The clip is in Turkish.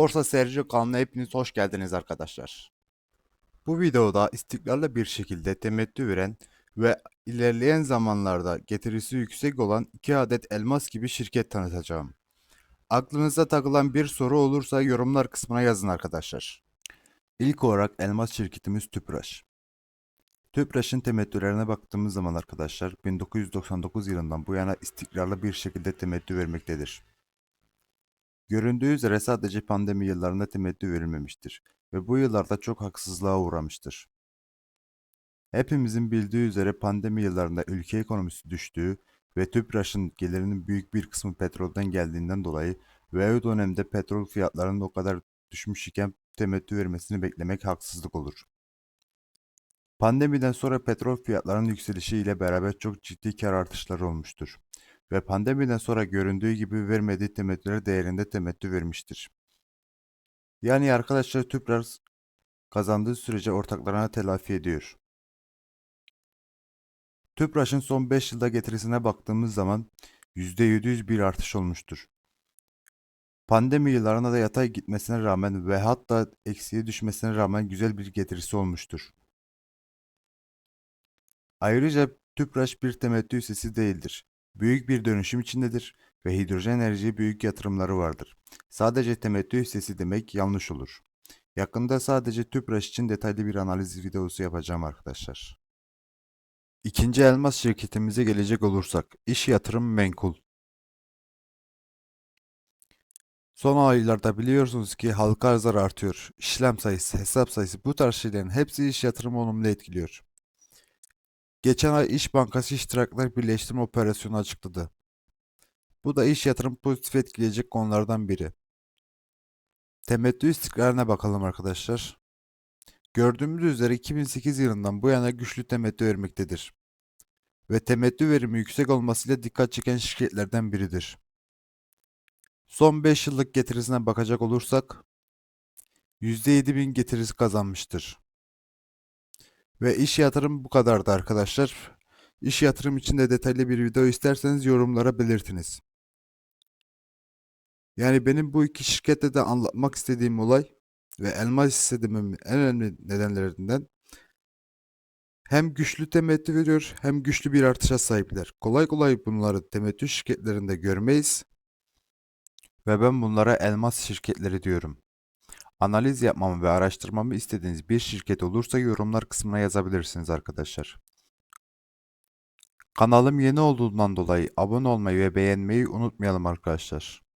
Borsa Sergio kanalına hepiniz hoş geldiniz arkadaşlar. Bu videoda istikrarlı bir şekilde temettü veren ve ilerleyen zamanlarda getirisi yüksek olan iki adet elmas gibi şirket tanıtacağım. Aklınıza takılan bir soru olursa yorumlar kısmına yazın arkadaşlar. İlk olarak elmas şirketimiz Tüpraş. Tüpraş'ın temettülerine baktığımız zaman arkadaşlar 1999 yılından bu yana istikrarlı bir şekilde temettü vermektedir. Göründüğü üzere sadece pandemi yıllarında temettü verilmemiştir ve bu yıllarda çok haksızlığa uğramıştır. Hepimizin bildiği üzere pandemi yıllarında ülke ekonomisi düştüğü ve TÜPRAŞ'ın gelirinin büyük bir kısmı petrolden geldiğinden dolayı ve o dönemde petrol fiyatlarının o kadar düşmüş iken temettü vermesini beklemek haksızlık olur. Pandemiden sonra petrol fiyatlarının yükselişi ile beraber çok ciddi kar artışları olmuştur ve pandemiden sonra göründüğü gibi vermediği temettüler değerinde temettü vermiştir. Yani arkadaşlar Tüpraş kazandığı sürece ortaklarına telafi ediyor. Tüpraş'ın son 5 yılda getirisine baktığımız zaman %700 bir artış olmuştur. Pandemi yıllarına da yatay gitmesine rağmen ve hatta eksiye düşmesine rağmen güzel bir getirisi olmuştur. Ayrıca Tüpraş bir temettü hissesi değildir. Büyük bir dönüşüm içindedir ve hidrojen enerjiye büyük yatırımları vardır. Sadece temettü hissesi demek yanlış olur. Yakında sadece Tüpraş için detaylı bir analiz videosu yapacağım arkadaşlar. İkinci elmas şirketimize gelecek olursak, iş yatırım menkul. Son aylarda biliyorsunuz ki halka arzlar artıyor. İşlem sayısı, hesap sayısı bu tarz şeylerin hepsi iş yatırımı olumlu etkiliyor. Geçen ay İş Bankası iştiraklar birleştirme operasyonu açıkladı. Bu da iş yatırım pozitif etkileyecek konulardan biri. Temettü istikrarına bakalım arkadaşlar. Gördüğümüz üzere 2008 yılından bu yana güçlü temettü vermektedir. Ve temettü verimi yüksek olmasıyla dikkat çeken şirketlerden biridir. Son 5 yıllık getirisine bakacak olursak %7000 getirisi kazanmıştır. Ve iş yatırım bu kadardı arkadaşlar. İş yatırım için de detaylı bir video isterseniz yorumlara belirtiniz. Yani benim bu iki şirkette de anlatmak istediğim olay ve elmas hissedememin en önemli nedenlerinden hem güçlü temettü veriyor hem güçlü bir artışa sahipler. Kolay kolay bunları temettü şirketlerinde görmeyiz. Ve ben bunlara elmas şirketleri diyorum. Analiz yapmamı ve araştırmamı istediğiniz bir şirket olursa yorumlar kısmına yazabilirsiniz arkadaşlar. Kanalım yeni olduğundan dolayı abone olmayı ve beğenmeyi unutmayalım arkadaşlar.